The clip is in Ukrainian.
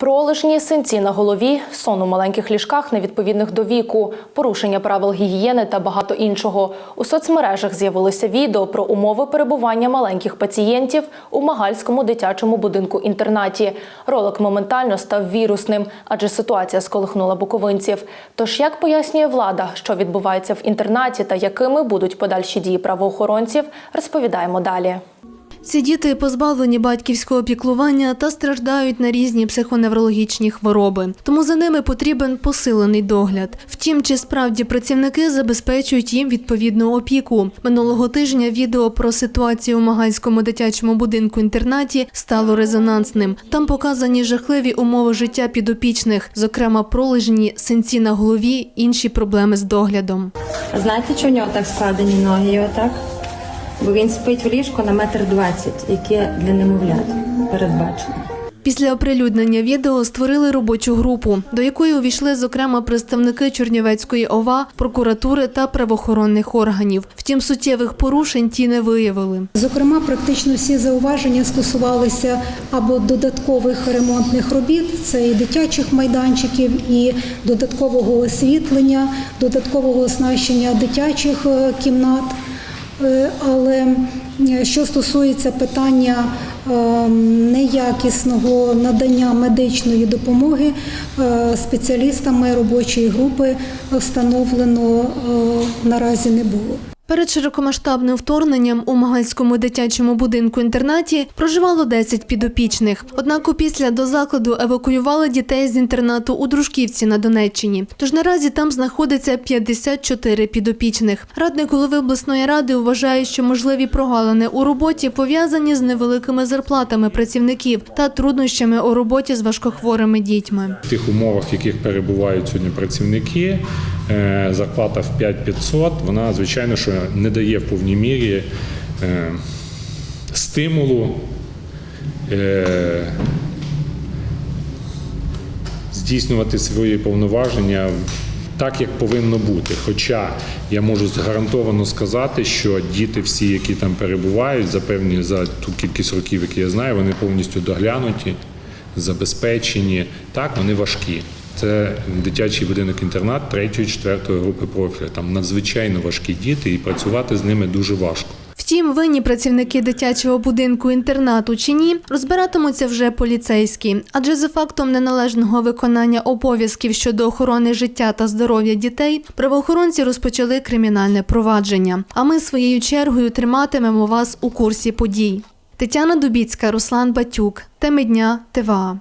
Пролежні синці на голові, сон у маленьких ліжках, невідповідних до віку, порушення правил гігієни та багато іншого. У соцмережах з'явилося відео про умови перебування маленьких пацієнтів у Магальському дитячому будинку-інтернаті. Ролик моментально став вірусним, адже ситуація сколихнула буковинців. Тож як пояснює влада, що відбувається в інтернаті та якими будуть подальші дії правоохоронців, розповідаємо далі. Ці діти позбавлені батьківського піклування та страждають на різні психоневрологічні хвороби. Тому за ними потрібен посилений догляд. Втім, чи справді працівники забезпечують їм відповідну опіку. Минулого тижня відео про ситуацію у Магальському дитячому будинку-інтернаті стало резонансним. Там показані жахливі умови життя підопічних, зокрема пролежні, синці на голові, інші проблеми з доглядом. Знаєте, чого у нього так складені ноги? Його так? Бо він спить в ліжку на метр двадцять, яке для немовлят передбачено. Після оприлюднення відео створили робочу групу, до якої увійшли зокрема представники Чернівецької ОВА, прокуратури та правоохоронних органів. Втім, суттєвих порушень ті не виявили. Зокрема, практично всі зауваження стосувалися або додаткових ремонтних робіт, це і дитячих майданчиків, і додаткового освітлення, додаткового оснащення дитячих е, кімнат. Е, Але е, що стосується питання е, неякісного надання медичної допомоги е, спеціалістами робочої групи встановлено наразі не було. Перед широкомасштабним вторгненням у Магальському дитячому будинку-інтернаті проживало 10 підопічних. Однак опісля до закладу евакуювали дітей з інтернату у Дружківці на Донеччині. Тож наразі там знаходиться 54 підопічних. Радник голови обласної ради вважає, що можливі прогалини у роботі пов'язані з невеликими зарплатами працівників та труднощами у роботі з важкохворими дітьми. В тих умовах, в яких перебувають сьогодні працівники, зарплата в 5500, вона, звичайно, що не дає в повній мірі е, стимулу е, здійснювати свої повноваження так, як повинно бути. Хоча я можу гарантовано сказати, що діти всі, які там перебувають, за певні за ту кількість років, які я знаю, вони повністю доглянуті, забезпечені. Так, вони важкі. Це дитячий будинок-інтернат 3-4 групи профілю. Там надзвичайно важкі діти, і працювати з ними дуже важко. Втім, винні працівники дитячого будинку інтернату чи ні, розбиратимуться вже поліцейські, адже за фактом неналежного виконання обов'язків щодо охорони життя та здоров'я дітей правоохоронці розпочали кримінальне провадження. А ми своєю чергою триматимемо вас у курсі подій. Тетяна Дубіцька, Руслан Батюк. Теми дня ТВА.